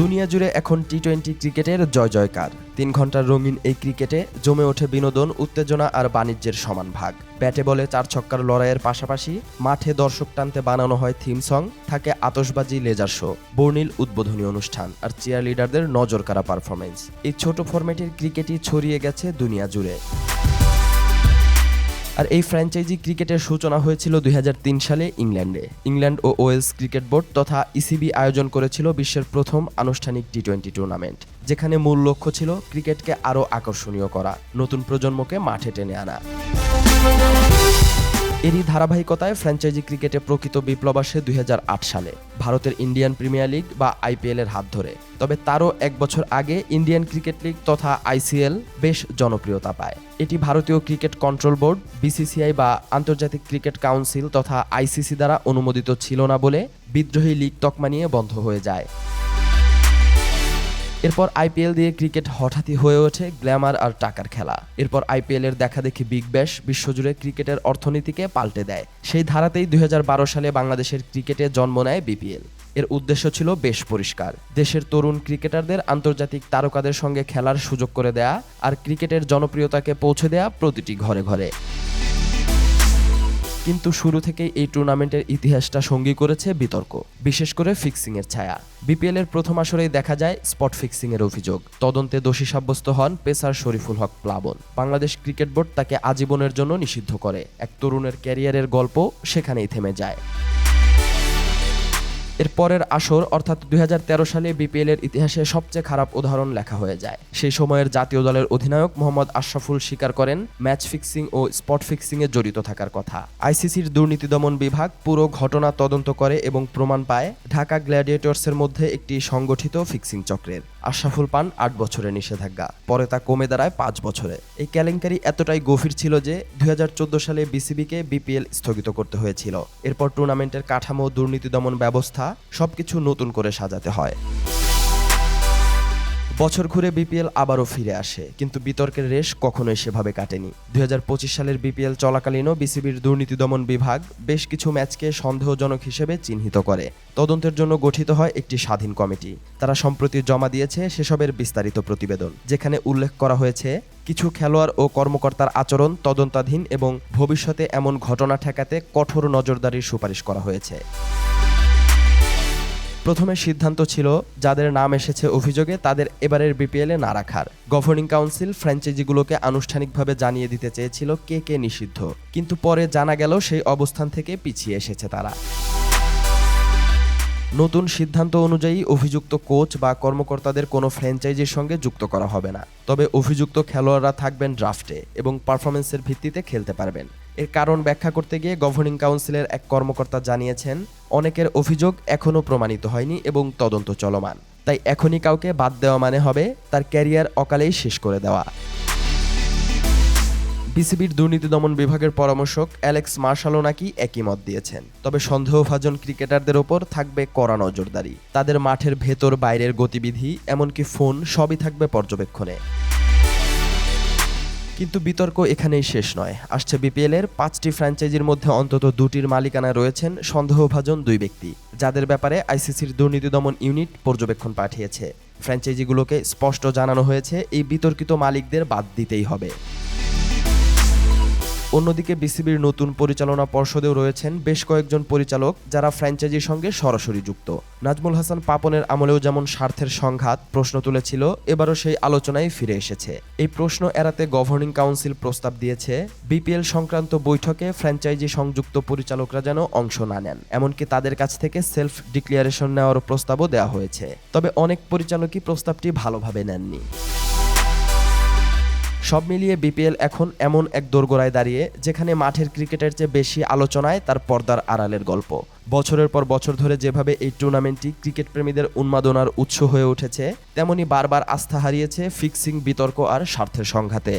দুনিয়া জুড়ে এখন টি টোয়েন্টি ক্রিকেটের জয় জয়কার। তিন ঘণ্টার রঙিন এই ক্রিকেটে জমে ওঠে বিনোদন, উত্তেজনা আর বাণিজ্যের সমান ভাগ। ব্যাটে বলে চার ছক্কার লড়াইয়ের পাশাপাশি মাঠে দর্শক টানতে বানানো হয় থিম সং থাকে আতশবাজি লেজার শো, বর্ণিল উদ্বোধনী অনুষ্ঠান আর চেয়ার লিডারদের নজর কাড়া পারফরমেন্স এই ছোট ফরম্যাটের ক্রিকেটই ছড়িয়ে গেছে দুনিয়া জুড়ে। আর এই ফ্র্যাঞ্চাইজি ক্রিকেটের সূচনা হয়েছিল দুই হাজার তিন সালে ইংল্যান্ডে। ইংল্যান্ড ও ওয়েলস ক্রিকেট বোর্ড তথা ইসিবি আয়োজন করেছিল বিশ্বের প্রথম আনুষ্ঠানিক টি টোয়েন্টি টুর্নামেন্ট যেখানে মূল লক্ষ্য ছিল ক্রিকেটকে আরও আকর্ষণীয় করা, নতুন প্রজন্মকে মাঠে টেনে আনা। এরই ধারাবাহিকতায় ফ্র্যাঞ্চাইজি ক্রিকেটে প্রকৃত বিপ্লব আসে দুই হাজার আট সালে। ভারতের ইন্ডিয়ান প্রিমিয়ার লিগ বা আইপিএল এর হাত ধরে। তবে তারও এক বছর আগে ইন্ডিয়ান ক্রিকেট লিগ তথা আইসিএল বেশ জনপ্রিয়তা পায়। এটি ভারতীয় ক্রিকেট কন্ট্রোল বোর্ড বিসিসিআই বা আন্তর্জাতিক ক্রিকেট কাউন্সিল তথা আইসিসি দ্বারা অনুমোদিত ছিল না বলে বিদ্রোহী লিগ তকমা নিয়ে বন্ধ হয়ে যায়। এরপর আইপিএল দিয়ে ক্রিকেট হঠাৎই হয়ে ওঠে গ্ল্যামার আর টাকার খেলা। এরপর আইপিএল এর দেখা দেখি বিগ ব্যাশ বিশ্বজুড়ে ক্রিকেটের অর্থনীতিকে পাল্টে দেয়। সেই ধারাতেই দুই হাজার বারো সালে বাংলাদেশের ক্রিকেটে জন্ম নেয় বিপিএল। এর উদ্দেশ্য ছিল বেশ পরিষ্কার। দেশের তরুণ ক্রিকেটারদের আন্তর্জাতিক তারকাদের সঙ্গে খেলার সুযোগ করে দেয়া আর ক্রিকেটের জনপ্রিয়তাকে পৌঁছে দেয়া প্রতিটি ঘরে ঘরে। কিন্তু শুরু থেকেই এই টুর্নামেন্টের ইতিহাসটা সঙ্গী করেছে বিতর্ক, বিশেষ করে ফিক্সিংয়ের ছায়া। বিপিএল এর প্রথম আসরেই দেখা যায় স্পট ফিক্সিংয়ের অভিযোগ। তদন্তে দোষী সাব্যস্ত হন পেসার শরীফুল হক প্লাবন। বাংলাদেশ ক্রিকেট বোর্ড তাকে আজীবনের জন্য নিষিদ্ধ করে। এক তরুণের ক্যারিয়ারের গল্প সেখানেই থেমে যায়। এর পরের আসর, অর্থাৎ দুই হাজার তেরো সালে বিপিএল এর ইতিহাসে সবচেয়ে খারাপ উদাহরণ লেখা হয়ে যায়। সেই সময়ের জাতীয় দলের অধিনায়ক মোহাম্মদ আশরাফুল স্বীকার করেন, ম্যাচ ফিক্সিং ও স্পট ফিক্সিং এ জড়িত থাকার কথা। আইসিসির দুর্নীতি দমন বিভাগ পুরো ঘটনা তদন্ত করে এবং প্রমাণ পায় ঢাকা গ্ল্যাডিয়েটর্সের মধ্যে একটি সংগঠিত ফিক্সিং চক্রের। আশরাফুল পান আট বছরের নিষেধাজ্ঞা, পরে তা কমে দাঁড়ায় পাঁচ বছরে। এই কেলেঙ্কারি এতটাই গভীর ছিল যে দুই হাজার চোদ্দ সালে বিসিবিকে বিপিএল স্থগিত করতে হয়েছিল। এরপর টুর্নামেন্টের কাঠামো দুর্নীতি দমন ব্যবস্থা সবকিছু নতুন করে সাজাতে হয়। বছর ঘুরে বিপিএল আবারও ফিরে আসে, কিন্তু বিতর্কের রেশ কখনোই সেভাবে কাটেনি। দুই হাজার পঁচিশ সালের বিপিএল চলাকালীনও বিসিবির দুর্নীতি দমন বিভাগ বেশ কিছু ম্যাচকে সন্দেহজনক হিসেবে চিহ্নিত করে। তদন্তের জন্য গঠিত হয় একটি স্বাধীন কমিটি। তারা সম্প্রতি জমা দিয়েছে সেসবের বিস্তারিত প্রতিবেদন, যেখানে উল্লেখ করা হয়েছে, কিছু খেলোয়াড় ও কর্মকর্তার আচরণ তদন্তাধীন এবং ভবিষ্যতে এমন ঘটনা ঠেকাতে কঠোর নজরদারির সুপারিশ করা হয়েছে। প্রথমে সিদ্ধান্ত ছিল, যাদের নাম এসেছে অভিযোগে তাদের এবারের বিপিএলে না রাখার। গভর্নিং কাউন্সিল ফ্র্যাঞ্চাইজিগুলোকে আনুষ্ঠানিকভাবে জানিয়ে দিতে চেয়েছিল কে কে নিষিদ্ধ। কিন্তু পরে জানা গেল সেই অবস্থান থেকে পিছিয়ে এসেছে তারা। নতুন সিদ্ধান্ত অনুযায়ী অভিযুক্ত কোচ বা কর্মকর্তাদের কোনো ফ্র্যাঞ্চাইজির সঙ্গে যুক্ত করা হবে না। তবে অভিযুক্ত খেলোয়াড়রা থাকবেন ড্রাফটে এবং পারফরমেন্সের ভিত্তিতে খেলতে পারবেন। এর কারণ ব্যাখ্যা করতে গিয়ে গভর্নিং কাউন্সিলের এক কর্মকর্তা জানিয়েছেন, অনেকের অভিযোগ এখনও প্রমাণিত হয়নি এবং তদন্ত চলমান। তাই এখনই কাউকে বাদ দেওয়া মানে হবে তার ক্যারিয়ার অকালেই শেষ করে দেওয়া। বিসিবির দুর্নীতি দমন বিভাগের পরামর্শক অ্যালেক্স মার্শালও নাকি একই মত দিয়েছেন। তবে সন্দেহভাজন ক্রিকেটারদের ওপর থাকবে কড়া নজরদারি। তাদের মাঠের ভেতর বাইরের গতিবিধি, এমনকি ফোন, সবই থাকবে পর্যবেক্ষণে। কিন্তু বিতর্ক এখানেই শেষ নয়। আসছে বিপিএল এর পাঁচটি ফ্র্যাঞ্চাইজির মধ্যে অন্তত দুটির মালিকানা রয়েছেন সন্দেহভাজন দুই ব্যক্তি, যাদের ব্যাপারে আইসিসির দুর্নীতি দমন ইউনিট পর্যবেক্ষণ পাঠিয়েছে। ফ্র্যাঞ্চাইজিগুলোকে স্পষ্ট জানানো হয়েছে, এই বিতর্কিত মালিকদের বাদ দিতেই হবে। অন্যদিকে বিসিবির নতুন পরিচালনা পর্ষদেও রয়েছেন বেশ কয়েকজন পরিচালক যারা ফ্র্যাঞ্চাইজির সঙ্গে সরাসরি যুক্ত। নাজমুল হাসান পাপনের আমলেও যেমন স্বার্থের সংঘাত প্রশ্ন তুলেছিল, এবারও সেই আলোচনায় ফিরে এসেছে। এই প্রশ্ন এড়াতে গভর্নিং কাউন্সিল প্রস্তাব দিয়েছে, বিপিএল সংক্রান্ত বৈঠকে ফ্র্যাঞ্চাইজি সংযুক্ত পরিচালকরা যেন অংশ না নেন। এমনকি তাদের কাছ থেকে সেলফ ডিক্লিয়ারেশন নেওয়ার প্রস্তাবও দেওয়া হয়েছে। তবে অনেক পরিচালকই প্রস্তাবটি ভালোভাবে নেননি। সব মিলিয়ে বিপিএল এখন এমন এক দোরগোড়ায় দাঁড়িয়ে, যেখানে মাঠের ক্রিকেটের চেয়ে বেশি আলোচনায় তার পর্দার আড়ালের গল্প। বছরের পর বছর ধরে যেভাবে এই টুর্নামেন্টটি ক্রিকেট প্রেমীদের উন্মাদনার উৎস হয়ে উঠেছে, তেমনি বারবার আস্থা হারিয়েছে ফিক্সিং বিতর্ক আর স্বার্থের সংঘাতে।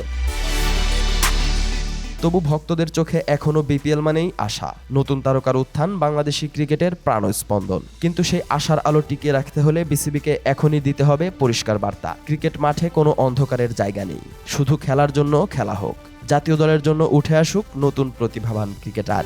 তবু ভক্তদের চোখে এখনও বিপিএল মানেই আশা। নতুন তারকার উত্থান বাংলাদেশি ক্রিকেটের প্রাণস্পন্দন। কিন্তু সেই আশার আলো টিকিয়ে রাখতে হলে বিসিবিকে এখনই দিতে হবে পরিষ্কার বার্তা। ক্রিকেট মাঠে কোনো অন্ধকারের জায়গা নেই। শুধু খেলার জন্য খেলা হোক। জাতীয় দলের জন্য উঠে আসুক নতুন প্রতিভাবান ক্রিকেটার।